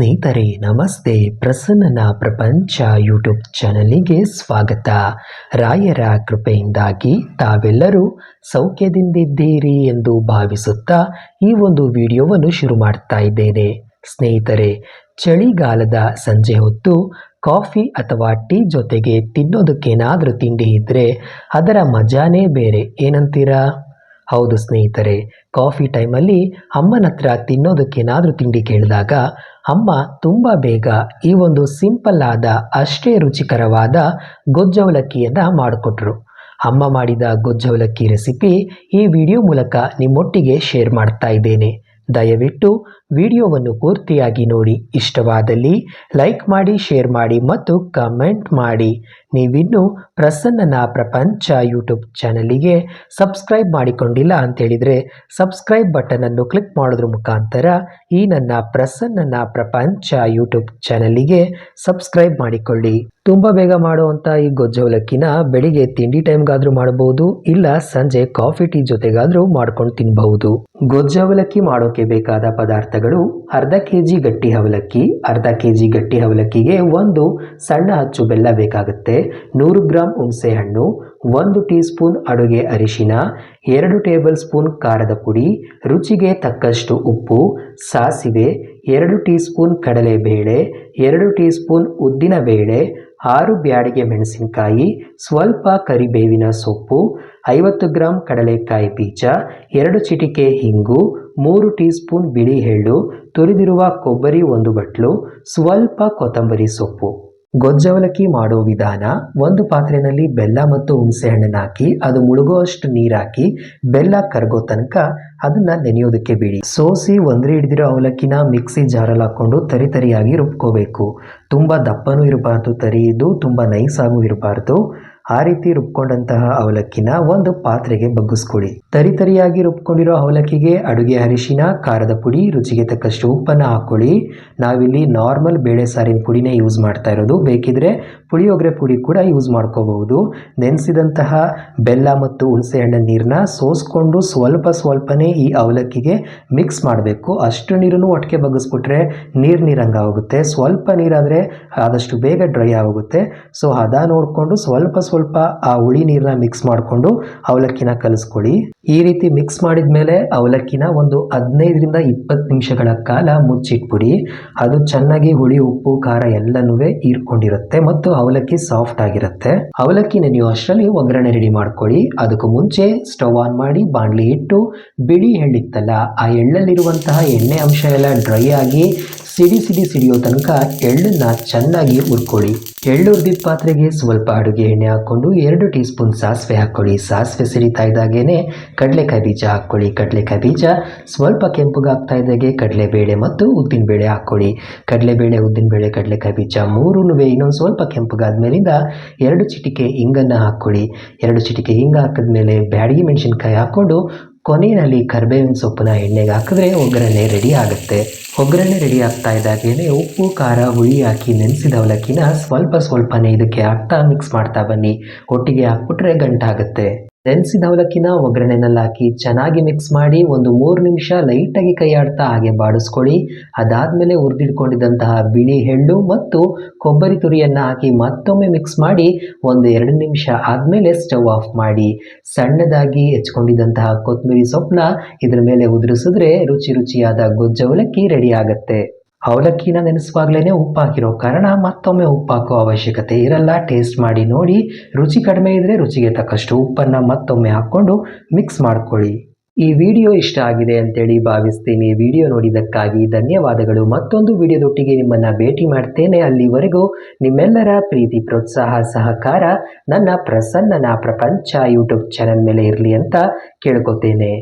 ಸ್ನೇಹಿತರೆ, ನಮಸ್ತೆ. ಪ್ರಸನ್ನನ ಪ್ರಪಂಚ ಯೂಟ್ಯೂಬ್ ಚಾನಲಿಗೆ ಸ್ವಾಗತ. ರಾಯರ ಕೃಪೆಯಿಂದಾಗಿ ತಾವೆಲ್ಲರೂ ಸೌಖ್ಯದಿಂದಿದ್ದೀರಿ ಎಂದು ಭಾವಿಸುತ್ತಾ ಈ ಒಂದು ವಿಡಿಯೋವನ್ನು ಶುರು ಮಾಡ್ತಾ ಇದ್ದೇನೆ. ಸ್ನೇಹಿತರೆ, ಚಳಿಗಾಲದ ಸಂಜೆ ಹೊತ್ತು ಕಾಫಿ ಅಥವಾ ಟೀ ಜೊತೆಗೆ ತಿನ್ನೋದಕ್ಕೇನಾದರೂ ತಿಂಡಿ ಇದ್ದರೆ ಅದರ ಮಜಾನೇ ಬೇರೆ. ಏನಂತೀರಾ? ಹೌದು ಸ್ನೇಹಿತರೆ, ಕಾಫಿ ಟೈಮಲ್ಲಿ ಅಮ್ಮನ ಹತ್ರ ತಿನ್ನೋದಕ್ಕೇನಾದರೂ ತಿಂಡಿ ಕೇಳಿದಾಗ, ಅಮ್ಮ ತುಂಬ ಬೇಗ ಈ ಒಂದು ಸಿಂಪಲ್ ಆದ, ಅಷ್ಟೇ ರುಚಿಕರವಾದ ಗೊಜ್ಜವಲಕ್ಕಿಯನ್ನು ಮಾಡಿಕೊಟ್ರು. ಅಮ್ಮ ಮಾಡಿದ ಗೊಜ್ಜವಲಕ್ಕಿ ರೆಸಿಪಿ ಈ ವಿಡಿಯೋ ಮೂಲಕ ನಿಮ್ಮೊಟ್ಟಿಗೆ ಶೇರ್ ಮಾಡ್ತಾ ಇದ್ದೇನೆ. ದಯವಿಟ್ಟು ವಿಡಿಯೋವನ್ನು ಪೂರ್ತಿಯಾಗಿ ನೋಡಿ ಇಷ್ಟವಾದಲ್ಲಿ ಲೈಕ್ ಮಾಡಿ, ಶೇರ್ ಮಾಡಿ ಮತ್ತು ಕಮೆಂಟ್ ಮಾಡಿ. ನೀವಿನ್ನೂ ಪ್ರಸನ್ನನ ಪ್ರಪಂಚ ಯೂಟ್ಯೂಬ್ ಚಾನಲಿಗೆ ಸಬ್ಸ್ಕ್ರೈಬ್ ಮಾಡಿಕೊಂಡಿಲ್ಲ ಅಂತೇಳಿದರೆ ಸಬ್ಸ್ಕ್ರೈಬ್ ಬಟನನ್ನು ಕ್ಲಿಕ್ ಮಾಡೋದ್ರ ಮುಖಾಂತರ ಈ ನನ್ನ ಪ್ರಸನ್ನನ ಪ್ರಪಂಚ ಯೂಟ್ಯೂಬ್ ಚಾನಲಿಗೆ ಸಬ್ಸ್ಕ್ರೈಬ್ ಮಾಡಿಕೊಳ್ಳಿ. ತುಂಬ ಬೇಗ ಮಾಡುವಂಥ ಈ ಗೊಜ್ಜವಲಕ್ಕಿನ ಬೆಳಿಗ್ಗೆ ತಿಂಡಿ ಟೈಮ್ಗಾದರೂ ಮಾಡಬಹುದು, ಇಲ್ಲ ಸಂಜೆ ಕಾಫಿ ಟೀ ಜೊತೆಗಾದರೂ ಮಾಡ್ಕೊಂಡು ತಿನ್ನಬಹುದು ಗೊಜ್ಜವಲಕ್ಕಿ ಮಾಡೋಕೆ ಬೇಕಾದ ಪದಾರ್ಥಗಳು ಅರ್ಧ ಕೆ ಜಿ ಗಟ್ಟಿ ಅವಲಕ್ಕಿ, ಅರ್ಧ ಕೆ ಜಿ ಗಟ್ಟಿ ಅವಲಕ್ಕಿಗೆ ಒಂದು ಸಣ್ಣ ಅಚ್ಚು ಬೆಲ್ಲ ಬೇಕಾಗುತ್ತೆ. ನೂರು ಗ್ರಾಂ ಹುಣಸೆ ಹಣ್ಣು, ಒಂದು ಟೀ ಸ್ಪೂನ್ ಅಡುಗೆ ಅರಿಶಿನ, ಎರಡು ಟೇಬಲ್ ಸ್ಪೂನ್ ಖಾರದ ಪುಡಿ, ರುಚಿಗೆ ತಕ್ಕಷ್ಟು ಉಪ್ಪು, ಸಾಸಿವೆ, ಎರಡು ಟೀ ಸ್ಪೂನ್ ಕಡಲೆಬೇಳೆ, ಎರಡು ಟೀ ಸ್ಪೂನ್ ಉದ್ದಿನ ಬೇಳೆ ಆರು ಬ್ಯಾಡಿಗೆ ಮೆಣಸಿನಕಾಯಿ, ಸ್ವಲ್ಪ ಕರಿಬೇವಿನ ಸೊಪ್ಪು, ಐವತ್ತು ಗ್ರಾಂ ಕಡಲೆಕಾಯಿ ಬೀಜ, ಎರಡು ಚಿಟಿಕೆ ಹಿಂಗು, ಮೂರು ಟೀ ಸ್ಪೂನ್ ಬಿಳಿ ಎಳ್ಳು, ತುರಿದಿರುವ ಕೊಬ್ಬರಿ ಒಂದು ಬಟ್ಲು, ಸ್ವಲ್ಪ ಕೊತ್ತಂಬರಿ ಸೊಪ್ಪು. ಗೊಜ್ಜವಲಕ್ಕಿ ಮಾಡೋ ವಿಧಾನ, ಒಂದು ಪಾತ್ರೆಯಲ್ಲಿ ಬೆಲ್ಲ ಮತ್ತು ಹುಣಸೆಹಣ್ಣನ್ನು ಹಾಕಿ, ಅದು ಮುಳುಗುವಷ್ಟು ನೀರು ಹಾಕಿ, ಬೆಲ್ಲ ಕರಗೋ ತನಕ ಅದನ್ನ ನೆನೆಯೋದಕ್ಕೆ ಬಿಡಿ. ಸೋಸಿ ಒಂದ್ರೆ ಹಿಡಿದಿರೋ ಅವಲಕ್ಕಿನ ಮಿಕ್ಸಿ ಜಾರಲ್ಲಿ ಹಾಕೊಂಡು ತರಿ ತರಿಯಾಗಿ ರುಬ್ಕೋಬೇಕು. ತುಂಬ ದಪ್ಪನೂ ಇರಬಾರ್ದು, ತರಿ ಇದು ತುಂಬ ನೈಸಾಗೂ ಇರಬಾರ್ದು. ಆ ರೀತಿ ರುಬ್ಕೊಂಡಂತಹ ಅವಲಕ್ಕಿನ ಒಂದು ಪಾತ್ರೆಗೆ ಬಗ್ಗಿಸ್ಕೊಳ್ಳಿ ತರಿ ತರಿಯಾಗಿ ರುಬ್ಕೊಂಡಿರೋ ಅವಲಕ್ಕಿಗೆ ಅಡುಗೆ ಅರಿಶಿನ, ಖಾರದ ಪುಡಿ, ರುಚಿಗೆ ತಕ್ಕಷ್ಟು ಉಪ್ಪನ್ನು ಹಾಕ್ಕೊಳ್ಳಿ ನಾವಿಲ್ಲಿ ನಾರ್ಮಲ್ ಬೇಳೆ ಸಾರಿನ ಪುಡಿನೇ ಯೂಸ್ ಮಾಡ್ತಾ ಇರೋದು. ಬೇಕಿದ್ರೆ ಪುಳಿಯೋಗರೆ ಪುಡಿ ಕೂಡ ಯೂಸ್ ಮಾಡ್ಕೋಬಹುದು. ನೆನೆಸಿದಂತಹ ಬೆಲ್ಲ ಮತ್ತು ಹುಣಸೆ ಹಣ್ಣಿನ ನೀರನ್ನ ಸೋಸ್ಕೊಂಡು ಸ್ವಲ್ಪ ಸ್ವಲ್ಪನೇ ಈ ಅವಲಕ್ಕಿಗೆ ಮಿಕ್ಸ್ ಮಾಡಬೇಕು. ಅಷ್ಟು ನೀರನ್ನು ಒಟ್ಟಿಗೆ ಬಗ್ಗಿಸ್ಬಿಟ್ರೆ ನೀರು ನೀರಂಗೆ ಆಗುತ್ತೆ ಸ್ವಲ್ಪ ನೀರಾದರೆ ಆದಷ್ಟು ಬೇಗ ಡ್ರೈ ಆಗುತ್ತೆ ಸೊ ಹದ ನೋಡಿಕೊಂಡು ಸ್ವಲ್ಪ ಸ್ವಲ್ಪ ಆ ಹುಳಿ ನೀರನ್ನ ಮಿಕ್ಸ್ ಮಾಡಿಕೊಂಡು ಅವಲಕ್ಕಿನ ಕಲಿಸ್ಕೊಳ್ಳಿ. ಈ ರೀತಿ ಮಿಕ್ಸ್ ಮಾಡಿದ ಮೇಲೆ ಅವಲಕ್ಕಿನ ಒಂದು ಹದಿನೈದರಿಂದ ಇಪ್ಪತ್ತು ನಿಮಿಷಗಳ ಕಾಲ ಮುಚ್ಚಿಟ್ಬಿಡಿ. ಅದು ಚೆನ್ನಾಗಿ ಹುಳಿ, ಉಪ್ಪು, ಖಾರ ಎಲ್ಲನೂ ಹೀರ್ಕೊಂಡಿರುತ್ತೆ ಮತ್ತು ಅವಲಕ್ಕಿ ಸಾಫ್ಟ್ ಆಗಿರುತ್ತೆ. ಅವಲಕ್ಕಿ ನೆನೆಯೋ ಅಷ್ಟರಲ್ಲಿ ಒಗ್ಗರಣೆ ರೆಡಿ ಮಾಡ್ಕೊಳ್ಳಿ. ಅದಕ್ಕೂ ಮುಂಚೆ ಸ್ಟವ್ ಆನ್ ಮಾಡಿ ಬಾಣಲಿ ಇಟ್ಟು ಬಿಳಿ ಎಳ್ಳಿತ್ತಲ್ಲ ಆ ಎಳ್ಳಲ್ಲಿರುವಂತಹ ಎಣ್ಣೆ ಅಂಶ ಎಲ್ಲ ಡ್ರೈ ಆಗಿ ಸಿಡಿ ಸಿಡಿ ಸಿಡಿಯೋ ತನಕ ಎಳ್ಳನ್ನ ಚೆನ್ನಾಗಿ ಹುರ್ಕೊಳ್ಳಿ. ಎಳ್ಳು ಉರ್ದಿದ ಪಾತ್ರೆಗೆ ಸ್ವಲ್ಪ ಅಡುಗೆ ಎಣ್ಣೆ ಹಾಕ್ಕೊಂಡು ಎರಡು ಟೀ ಸ್ಪೂನ್ ಸಾಸಿವೆ ಹಾಕ್ಕೊಳ್ಳಿ. ಸಾಸಿವೆ ಸಿಡಿತಾ ಇದ್ದಾಗೇನೆ ಕಡಲೆಕಾಯಿ ಬೀಜ ಹಾಕ್ಕೊಳ್ಳಿ. ಕಡಲೆಕಾಯಿ ಬೀಜ ಸ್ವಲ್ಪ ಕೆಂಪುಗಾಗ್ತಾ ಇದ್ದಾಗೆ ಕಡಲೆಬೇಳೆ ಮತ್ತು ಉದ್ದಿನಬೇಳೆ ಹಾಕ್ಕೊಳ್ಳಿ. ಕಡಲೆಬೇಳೆ, ಉದ್ದಿನಬೇಳೆ, ಕಡಲೆಕಾಯಿ ಬೀಜ ಮೂರೂ ಇನ್ನೊಂದು ಸ್ವಲ್ಪ ಕೆಂಪುಗಾದ ಮೇಲಿಂದ ಎರಡು ಚಿಟಿಕೆ ಹಿಂಗನ್ನು ಹಾಕ್ಕೊಳ್ಳಿ. ಎರಡು ಚಿಟಿಕೆ ಹಿಂಗ ಹಾಕಿದ್ಮೇಲೆ ಬ್ಯಾಡಗಿ ಮೆಣಸಿನ್ಕಾಯಿ ಹಾಕ್ಕೊಂಡು ಕೊನೆಯಲ್ಲಿ ಕರ್ಬೇವಿನ ಸೊಪ್ಪನ್ನ ಎಣ್ಣೆಗೆ ಹಾಕಿದ್ರೆ ಒಗ್ಗರಣೆ ರೆಡಿ ಆಗುತ್ತೆ. ಒಗ್ಗರಣೆ ರೆಡಿ ಆಗ್ತಾ ಇದ್ದಾಗೇನೆ ಉಪ್ಪು, ಖಾರ, ಹುಳಿ ಹಾಕಿ ನೆನೆಸಿದ ಅವಲಕ್ಕಿನ ಸ್ವಲ್ಪ ಸ್ವಲ್ಪನೇ ಇದಕ್ಕೆ ಹಾಕ್ತಾ ಮಿಕ್ಸ್ ಮಾಡ್ತಾ ಬನ್ನಿ. ಒಟ್ಟಿಗೆ ಹಾಕ್ಬಿಟ್ರೆ ಗಂಟಾಗುತ್ತೆ. ನೆನೆಸಿದ ಅವಲಕ್ಕಿನ ಒಗ್ಗರಣೆನಲ್ಲಿ ಹಾಕಿ ಚೆನ್ನಾಗಿ ಮಿಕ್ಸ್ ಮಾಡಿ ಒಂದು ಮೂರು ನಿಮಿಷ ಲೈಟಾಗಿ ಕೈ ಆಡ್ತಾ ಹಾಗೆ ಬಾಡಿಸ್ಕೊಳ್ಳಿ. ಅದಾದಮೇಲೆ ಹುರಿದಿಟ್ಕೊಂಡಿದ್ದಂತಹ ಬಿಳಿ ಎಳ್ಳು ಮತ್ತು ಕೊಬ್ಬರಿ ತುರಿಯನ್ನು ಹಾಕಿ ಮತ್ತೊಮ್ಮೆ ಮಿಕ್ಸ್ ಮಾಡಿ ಒಂದು ಎರಡು ನಿಮಿಷ ಆದಮೇಲೆ ಸ್ಟವ್ ಆಫ್ ಮಾಡಿ. ಸಣ್ಣದಾಗಿ ಹೆಚ್ಕೊಂಡಿದ್ದಂತಹ ಕೊತ್ತಂಬರಿ ಸೊಪ್ಪನ್ನ ಇದರ ಮೇಲೆ ಉದುರಿಸಿದ್ರೆ ರುಚಿ ರುಚಿಯಾದ ಗೊಜ್ಜು ಅವಲಕ್ಕಿ ರೆಡಿ ಆಗುತ್ತೆ. ಅವಲಕ್ಕಿನ ನೆನೆಸುವಾಗಲೇ ಉಪ್ಪಾಕಿರೋ ಕಾರಣ ಮತ್ತೊಮ್ಮೆ ಉಪ್ಪಾಕೋ ಅವಶ್ಯಕತೆ ಇರಲ್ಲ. ಟೇಸ್ಟ್ ಮಾಡಿ ನೋಡಿ. ರುಚಿ ಕಡಿಮೆ ಇದ್ದರೆ ರುಚಿಗೆ ತಕ್ಕಷ್ಟು ಉಪ್ಪನ್ನು ಮತ್ತೊಮ್ಮೆ ಹಾಕ್ಕೊಂಡು ಮಿಕ್ಸ್ ಮಾಡ್ಕೊಳ್ಳಿ. ಈ ವಿಡಿಯೋ ಇಷ್ಟ ಆಗಿದೆ ಅಂತೇಳಿ ಭಾವಿಸ್ತೀನಿ. ವಿಡಿಯೋ ನೋಡಿದ್ದಕ್ಕಾಗಿ ಧನ್ಯವಾದಗಳು. ಮತ್ತೊಂದು ವಿಡಿಯೋದೊಟ್ಟಿಗೆ ನಿಮ್ಮನ್ನು ಭೇಟಿ ಮಾಡ್ತೇನೆ. ಅಲ್ಲಿವರೆಗೂ ನಿಮ್ಮೆಲ್ಲರ ಪ್ರೀತಿ, ಪ್ರೋತ್ಸಾಹ, ಸಹಕಾರ ನನ್ನ ಪ್ರಸನ್ನನ ಪ್ರಪಂಚ ಯೂಟ್ಯೂಬ್ ಚಾನಲ್ ಮೇಲೆ ಇರಲಿ ಅಂತ ಕೇಳ್ಕೊತೇನೆ.